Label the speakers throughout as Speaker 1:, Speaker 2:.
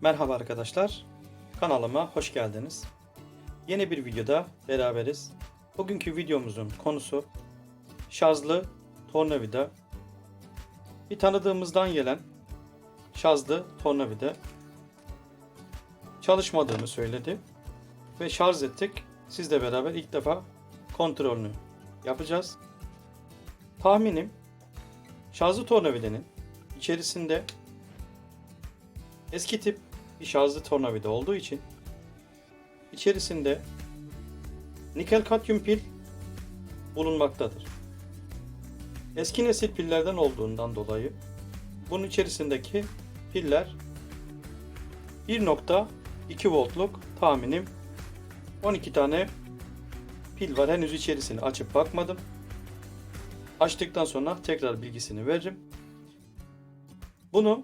Speaker 1: Merhaba arkadaşlar. Kanalıma hoş geldiniz. Yeni bir videoda beraberiz. Bugünkü videomuzun konusu şarjlı tornavida. Bir tanıdığımızdan gelen şarjlı tornavida çalışmadığını söyledi ve şarj ettik. Sizle beraber ilk defa kontrolünü yapacağız. Tahminim şarjlı tornavidanın içerisinde eski tip bir şarjlı tornavida olduğu için içerisinde nikel katyum pil bulunmaktadır. Eski nesil pillerden olduğundan dolayı bunun içerisindeki piller 1.2 voltluk tahminim 12 tane pil var. Henüz içerisini açıp bakmadım. Açtıktan sonra tekrar bilgisini veririm. Bunu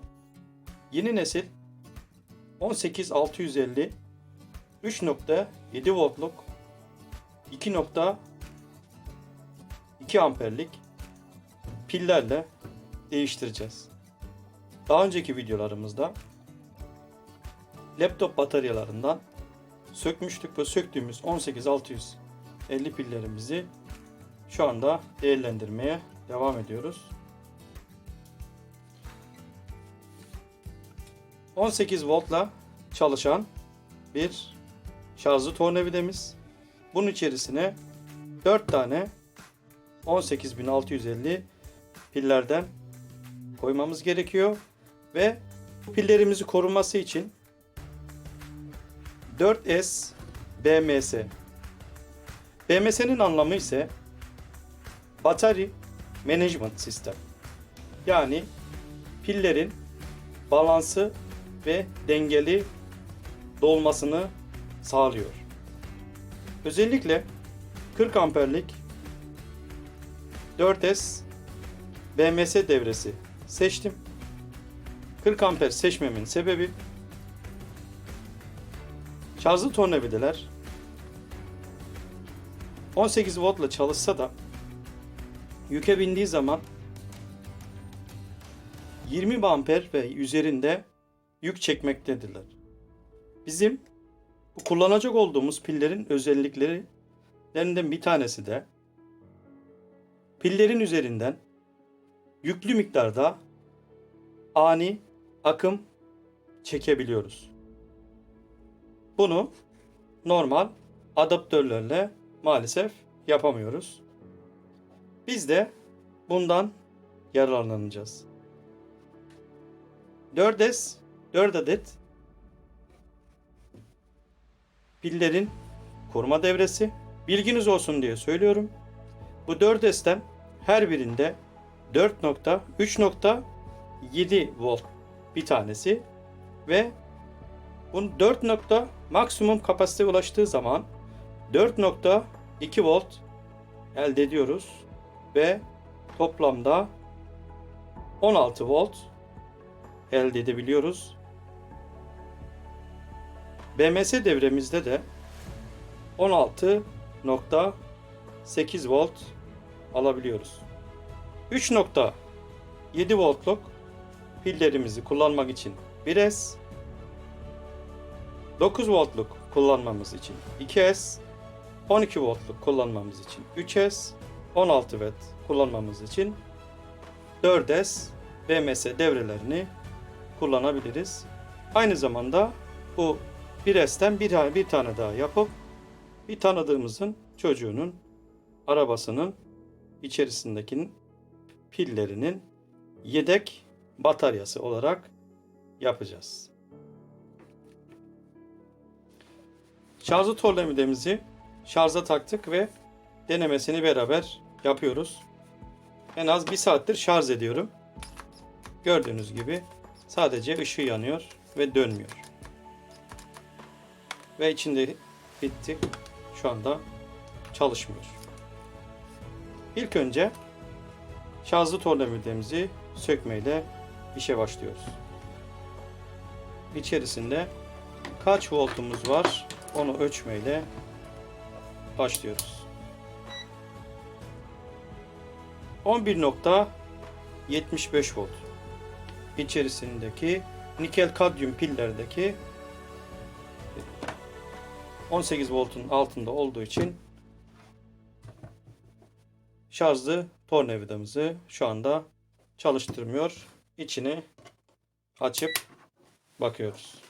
Speaker 1: yeni nesil 18650 3.7 voltluk 2.2 amperlik pillerle değiştireceğiz. Daha önceki videolarımızda laptop bataryalarından sökmüştük ve söktüğümüz 18650 pillerimizi şu anda değerlendirmeye devam ediyoruz. 18 voltla çalışan bir şarjlı tornavidamız. Bunun içerisine 4 tane 18650 pillerden koymamız gerekiyor ve bu pillerimizi korunması için 4S BMS BMS'nin anlamı ise Battery Management System. Yani pillerin balansı ve dengeli dolmasını sağlıyor. Özellikle 40 amperlik 4S BMS devresi seçtim. 40 amper seçmemin sebebi şarjlı tornavidalar 18 voltla çalışsa da yüke bindiği zaman 20 amper ve üzerinde yük çekmektedirler. Bizim bu kullanacak olduğumuz pillerin özelliklerinden bir tanesi de pillerin üzerinden yüklü miktarda ani akım çekebiliyoruz. Bunu normal adaptörlerle maalesef yapamıyoruz. Biz de bundan yararlanacağız. 4S 4 adet pillerin koruma devresi. Bilginiz olsun diye söylüyorum. Bu 4S'ten her birinde 4.3.7 volt bir tanesi ve bunun 4 nokta maksimum kapasite ulaştığı zaman 4.2 volt elde ediyoruz ve toplamda 16 volt elde edebiliyoruz. BMS devremizde de 16.8 volt alabiliyoruz. 3.7 voltluk pillerimizi kullanmak için 1S, 9 voltluk kullanmamız için 2S, 12 voltluk kullanmamız için 3S, 16 watt kullanmamız için 4S BMS devrelerini kullanabiliriz. Aynı zamanda bu 1S'ten bir, bir tane daha yapıp bir tanıdığımızın çocuğunun arabasının içerisindeki pillerinin yedek bataryası olarak yapacağız. Şarjlı tornavidamızı şarja taktık ve denemesini beraber yapıyoruz. En az bir saattir şarj ediyorum. Gördüğünüz gibi sadece ışığı yanıyor ve dönmüyor. Ve içinde bitti. Şu anda çalışmıyor. İlk önce şarjlı tornavidamızı sökmeyle işe başlıyoruz. İçerisinde kaç voltumuz var onu ölçmeyle başlıyoruz. 11.75 volt içerisindeki nikel kadyum pillerdeki 18 voltun altında olduğu için şarjlı tornavidamızı şu anda çalıştırmıyor. İçini açıp bakıyoruz.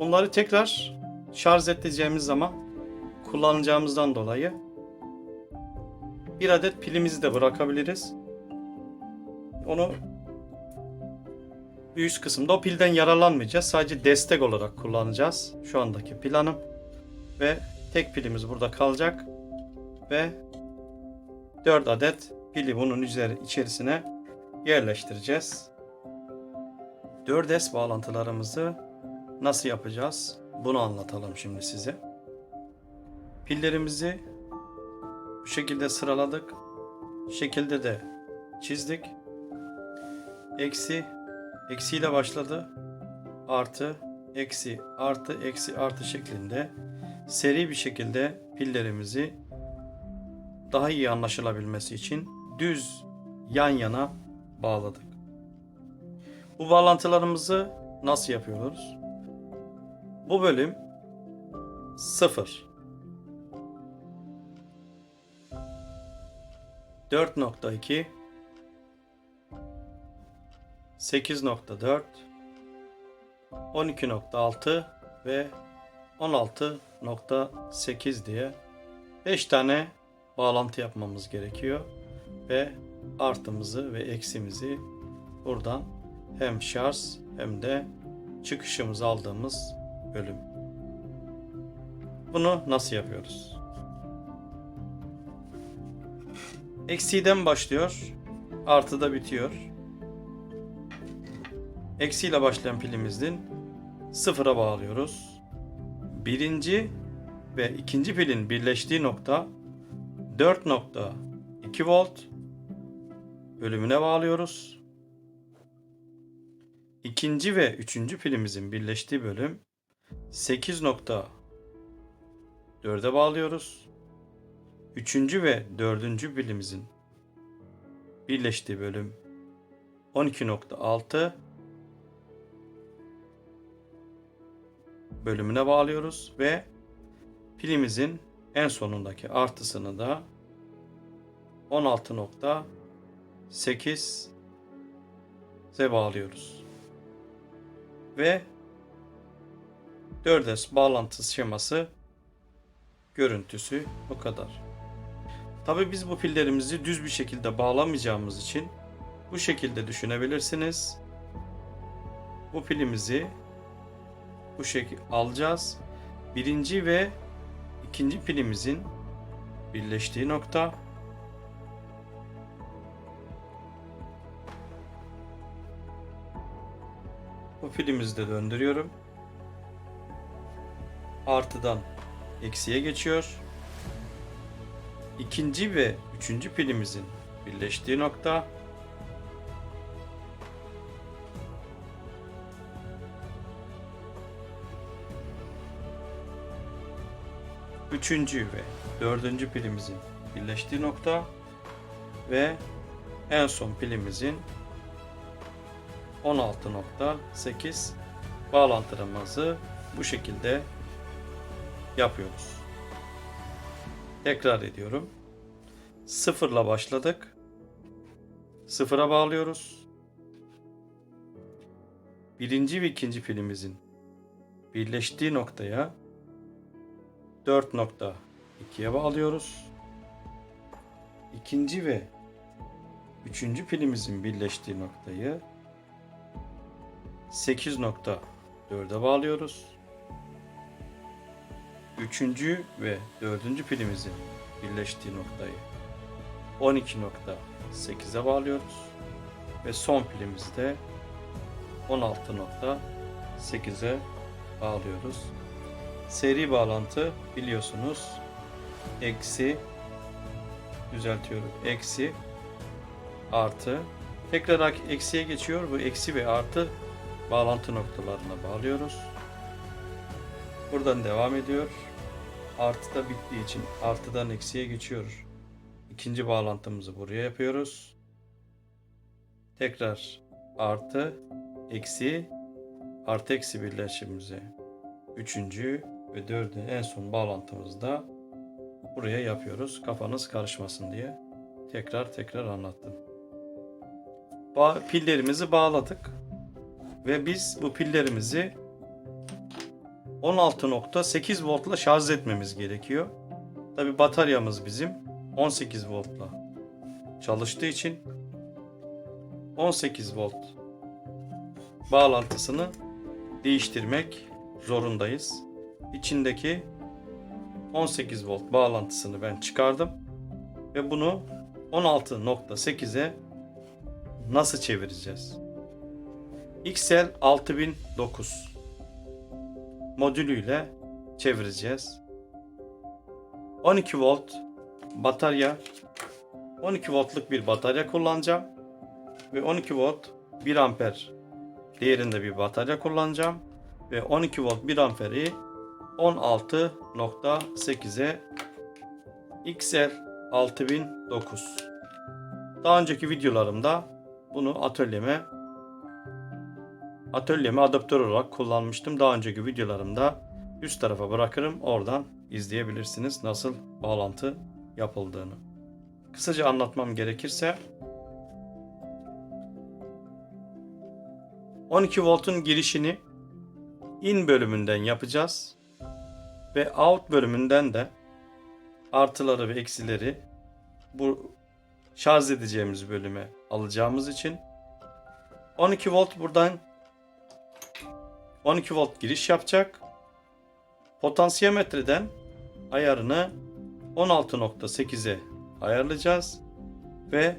Speaker 1: Bunları tekrar şarj edeceğimiz zaman kullanacağımızdan dolayı bir adet pilimizi de bırakabiliriz. Onu üst kısımda o pilden yararlanmayacağız. Sadece destek olarak kullanacağız. Şu andaki planım. Ve tek pilimiz burada kalacak. Ve 4 adet pili bunun üzeri içerisine yerleştireceğiz. 4S bağlantılarımızı nasıl yapacağız? Bunu anlatalım şimdi size. Pillerimizi bu şekilde sıraladık. Şekilde de çizdik. Eksi, eksiyle başladı. Artı, eksi, artı, eksi, artı şeklinde seri bir şekilde pillerimizi daha iyi anlaşılabilmesi için düz yan yana bağladık. Bu bağlantılarımızı nasıl yapıyoruz? Bu bölüm 0 4.2 8.4 12.6 ve 16.8 diye 5 tane bağlantı yapmamız gerekiyor. Ve artımızı ve eksimizi buradan hem şarj hem de çıkışımızı aldığımız bölüm. Bunu nasıl yapıyoruz? Eksiden başlıyor, artıda bitiyor. Eksiyle başlayan pilimizin sıfıra bağlıyoruz. Birinci ve ikinci pilin birleştiği nokta 4.2 volt bölümüne bağlıyoruz. İkinci ve üçüncü pilimizin birleştiği bölüm 8.4'e bağlıyoruz. Üçüncü ve dördüncü pilimizin birleştiği bölüm 12.6 bölümüne bağlıyoruz ve pilimizin en sonundaki artısını da 16.8'e bağlıyoruz. Ve 4S bağlantı şeması görüntüsü bu kadar. Tabi biz bu pillerimizi düz bir şekilde bağlamayacağımız için bu şekilde düşünebilirsiniz. Bu pilimizi bu şekilde alacağız. Birinci ve ikinci pilimizin birleştiği nokta bu pilimizi de döndürüyorum. Artıdan eksiye geçiyor. İkinci ve üçüncü pilimizin birleştiği nokta üçüncü ve dördüncü pilimizin birleştiği nokta ve en son pilimizin 16.8 bağlantılarımızı bu şekilde yapıyoruz. Tekrar ediyorum. Sıfırla başladık. Sıfıra bağlıyoruz. Birinci ve ikinci pilimizin birleştiği noktaya 4.2'ye bağlıyoruz. İkinci ve üçüncü pilimizin birleştiği noktayı 8.4'e bağlıyoruz. Üçüncü ve dördüncü pilimizin birleştiği noktayı 12.8'e bağlıyoruz. Ve son pilimizi de 16.8'e bağlıyoruz. Seri bağlantı biliyorsunuz. Eksi düzeltiyorum. Eksi artı tekrar eksiye geçiyor. Bu eksi ve artı bağlantı noktalarına bağlıyoruz. Buradan devam ediyor. Artı da bittiği için artıdan eksiye geçiyor. İkinci bağlantımızı buraya yapıyoruz. Tekrar artı eksi artı eksi birleşimimizi üçüncü ve dördüncü en son bağlantımızı da buraya yapıyoruz. Kafanız karışmasın diye tekrar tekrar anlattım. Ba- pillerimizi bağladık ve biz bu pillerimizi 16.8 voltla şarj etmemiz gerekiyor. Tabi bataryamız bizim 18 voltla çalıştığı için 18 volt bağlantısını değiştirmek zorundayız. İçindeki 18 volt bağlantısını ben çıkardım ve bunu 16.8'e nasıl çevireceğiz? XL 6009 modülüyle çevireceğiz. 12 volt batarya 12 voltluk bir batarya kullanacağım ve 12 volt 1 amper değerinde bir batarya kullanacağım ve 12 volt 1 amperi 16.8'e XL 6009 daha önceki videolarımda bunu atölyeme atölyeme adaptör olarak kullanmıştım. Daha önceki videolarımda üst tarafa bırakırım. Oradan izleyebilirsiniz nasıl bağlantı yapıldığını. Kısaca anlatmam gerekirse 12 voltun girişini in bölümünden yapacağız ve out bölümünden de artıları ve eksileri bu şarj edeceğimiz bölüme alacağımız için 12 volt buradan 12 volt giriş yapacak. Potansiyometreden ayarını 16.8'e ayarlayacağız ve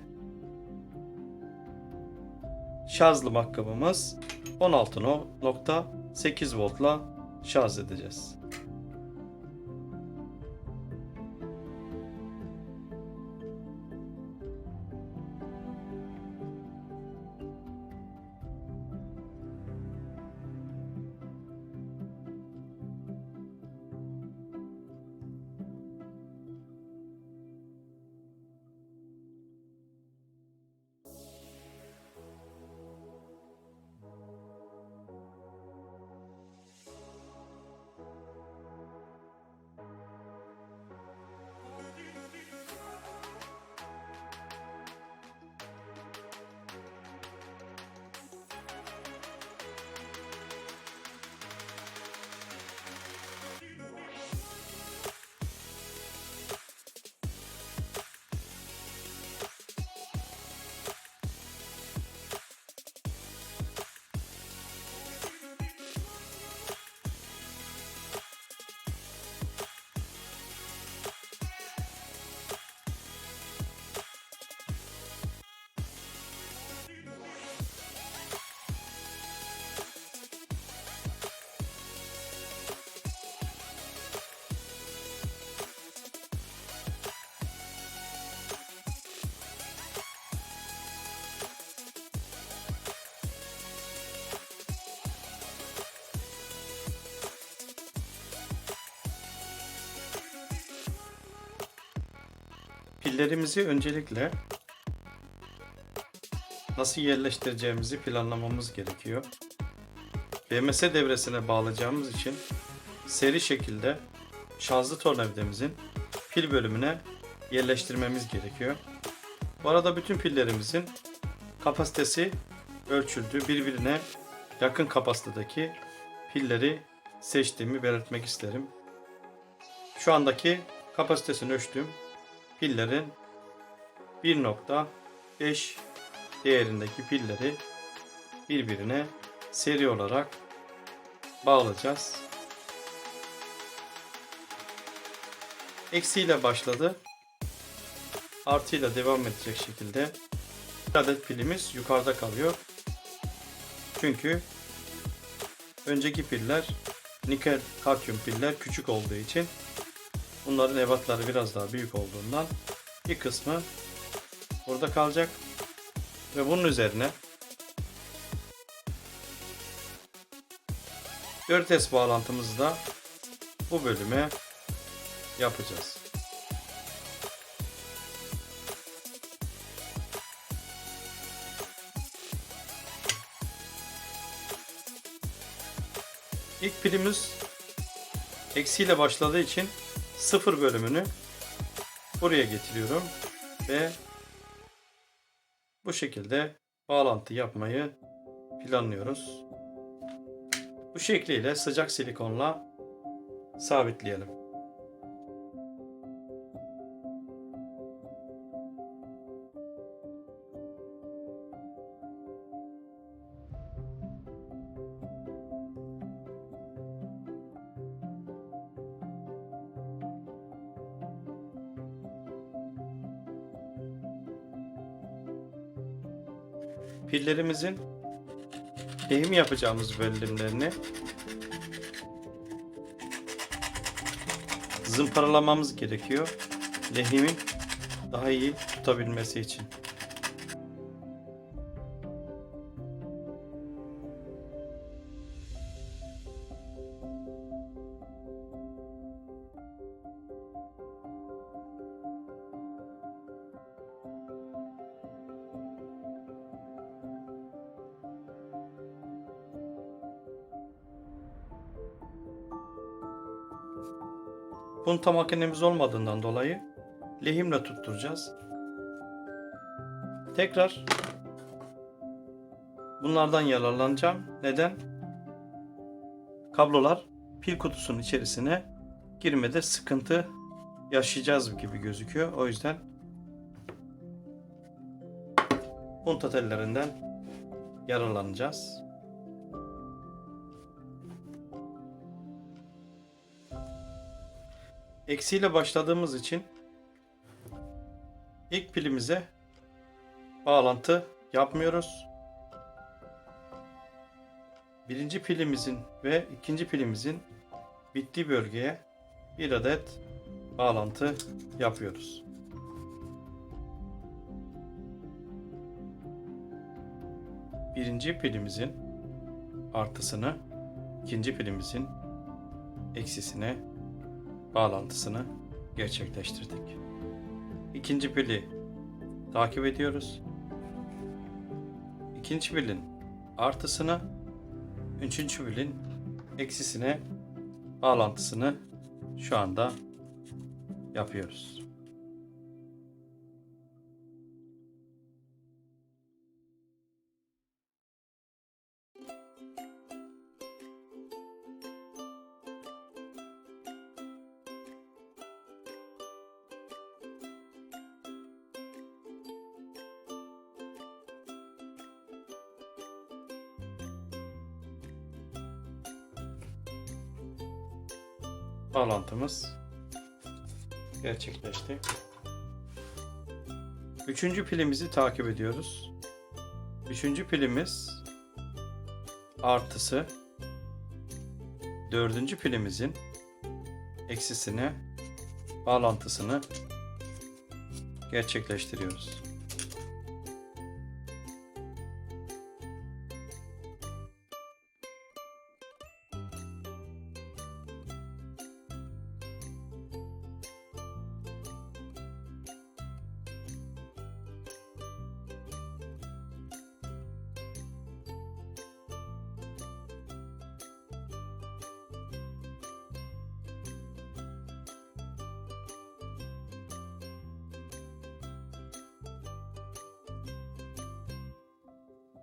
Speaker 1: şarjlı makkabımız 16.8 voltla şarj edeceğiz. Pillerimizi öncelikle nasıl yerleştireceğimizi planlamamız gerekiyor. BMS devresine bağlayacağımız için seri şekilde şarjlı tornavidamızın pil bölümüne yerleştirmemiz gerekiyor. Bu arada bütün pillerimizin kapasitesi ölçüldü. Birbirine yakın kapasitedeki pilleri seçtiğimi belirtmek isterim. Şu andaki kapasitesini ölçtüm pillerin 1.5 değerindeki pilleri birbirine seri olarak bağlayacağız. Eksiyle başladı. Artıyla devam edecek şekilde Bir adet pilimiz yukarıda kalıyor. Çünkü önceki piller nikel katyum piller küçük olduğu için bunların ebatları biraz daha büyük olduğundan bir kısmı burada kalacak ve bunun üzerine 4S bağlantımızı da bu bölüme yapacağız. İlk pilimiz eksiyle başladığı için sıfır bölümünü buraya getiriyorum ve bu şekilde bağlantı yapmayı planlıyoruz. Bu şekliyle sıcak silikonla sabitleyelim. Pillerimizin lehim yapacağımız bölümlerini zımparalamamız gerekiyor. Lehimin daha iyi tutabilmesi için. Punta makinemiz olmadığından dolayı lehimle tutturacağız. Tekrar bunlardan yararlanacağım. Neden? Kablolar pil kutusunun içerisine girmede sıkıntı yaşayacağız gibi gözüküyor. O yüzden punta tellerinden yararlanacağız. Eksiyle başladığımız için ilk pilimize bağlantı yapmıyoruz. Birinci pilimizin ve ikinci pilimizin bittiği bölgeye bir adet bağlantı yapıyoruz. Birinci pilimizin artısını ikinci pilimizin eksisine bağlantısını gerçekleştirdik. İkinci pili takip ediyoruz. İkinci pilin artısını, üçüncü pilin eksisine bağlantısını şu anda yapıyoruz. Bağlantımız gerçekleşti. Üçüncü pilimizi takip ediyoruz. Üçüncü pilimiz artısı dördüncü pilimizin eksisine bağlantısını gerçekleştiriyoruz.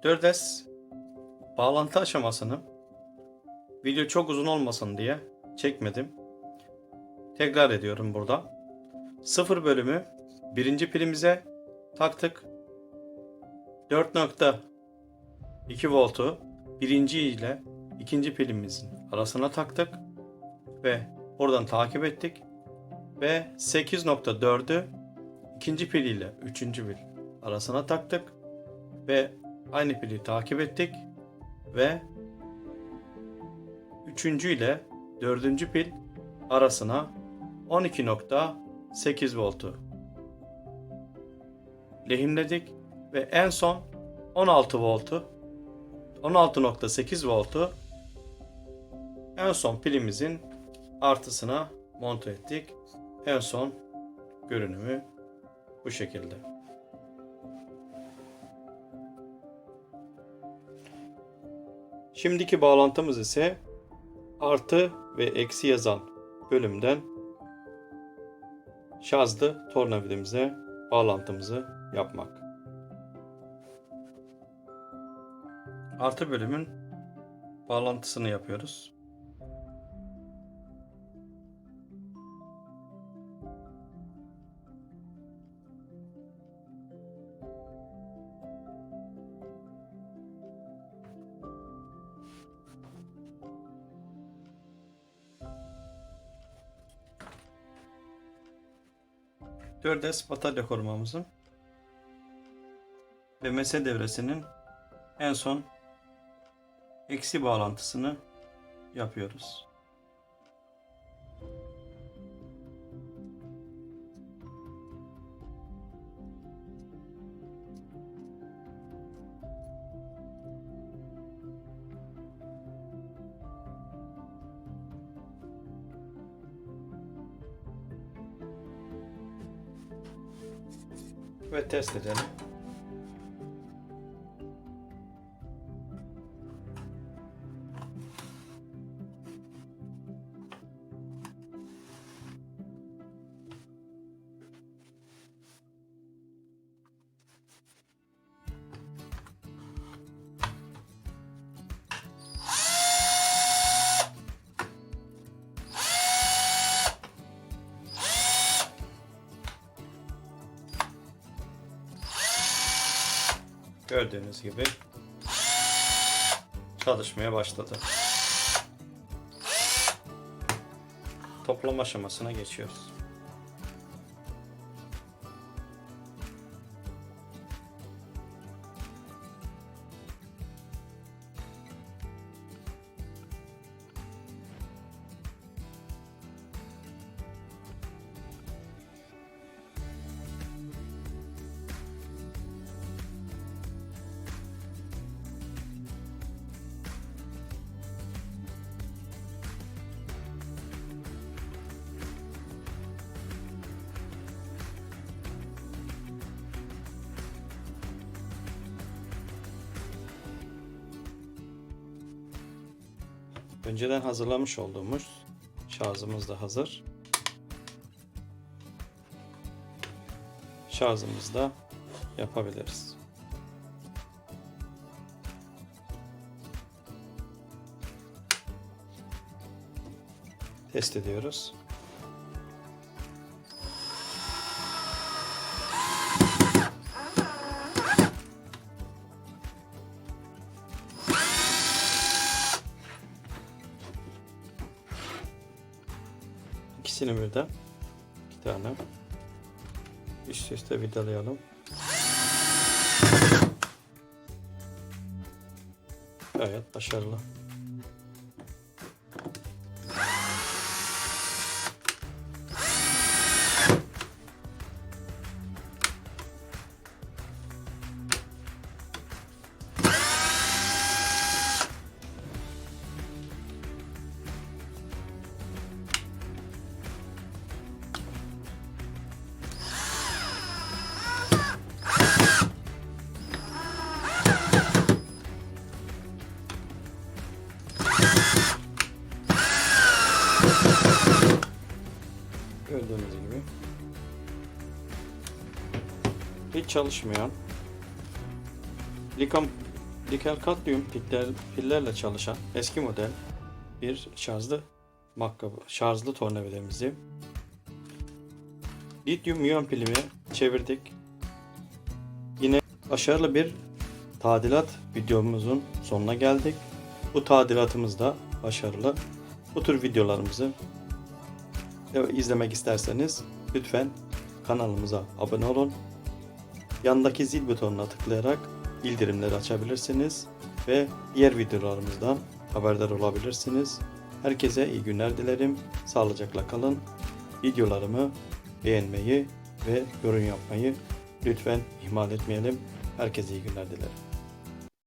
Speaker 1: Dördes bağlantı aşamasını video çok uzun olmasın diye çekmedim. Tekrar ediyorum burada. Sıfır bölümü birinci pilimize taktık. 4.2 voltu birinci ile ikinci pilimizin arasına taktık ve oradan takip ettik ve 8.4'ü ikinci pil ile üçüncü pil arasına taktık ve aynı pili takip ettik ve üçüncü ile dördüncü pil arasına 12.8 voltu lehimledik ve en son 16 voltu 16.8 voltu en son pilimizin artısına monte ettik. En son görünümü bu şekilde. Şimdiki bağlantımız ise artı ve eksi yazan bölümden şarjlı tornavidemize bağlantımızı yapmak. Artı bölümün bağlantısını yapıyoruz. Dördes batarya korumamızın ve mese devresinin en son eksi bağlantısını yapıyoruz. Test edelim. Gördüğünüz gibi çalışmaya başladı. Toplama aşamasına geçiyoruz. Önceden hazırlamış olduğumuz şarjımız da hazır. Şarjımızı da yapabiliriz. Test ediyoruz. İkisini birden. iki tane. Üst üste vidalayalım. Gayet başarılı. Hiç çalışmayan Likam Likel kadmiyum piller, pillerle çalışan eski model bir şarjlı makkabı, şarjlı tornavidamızı lityum iyon pilimi çevirdik. Yine başarılı bir tadilat videomuzun sonuna geldik. Bu tadilatımız da başarılı. Bu tür videolarımızı Evet, izlemek isterseniz lütfen kanalımıza abone olun. Yandaki zil butonuna tıklayarak bildirimleri açabilirsiniz ve diğer videolarımızdan haberdar olabilirsiniz. Herkese iyi günler dilerim. Sağlıcakla kalın. Videolarımı beğenmeyi ve yorum yapmayı lütfen ihmal etmeyelim. Herkese iyi günler dilerim.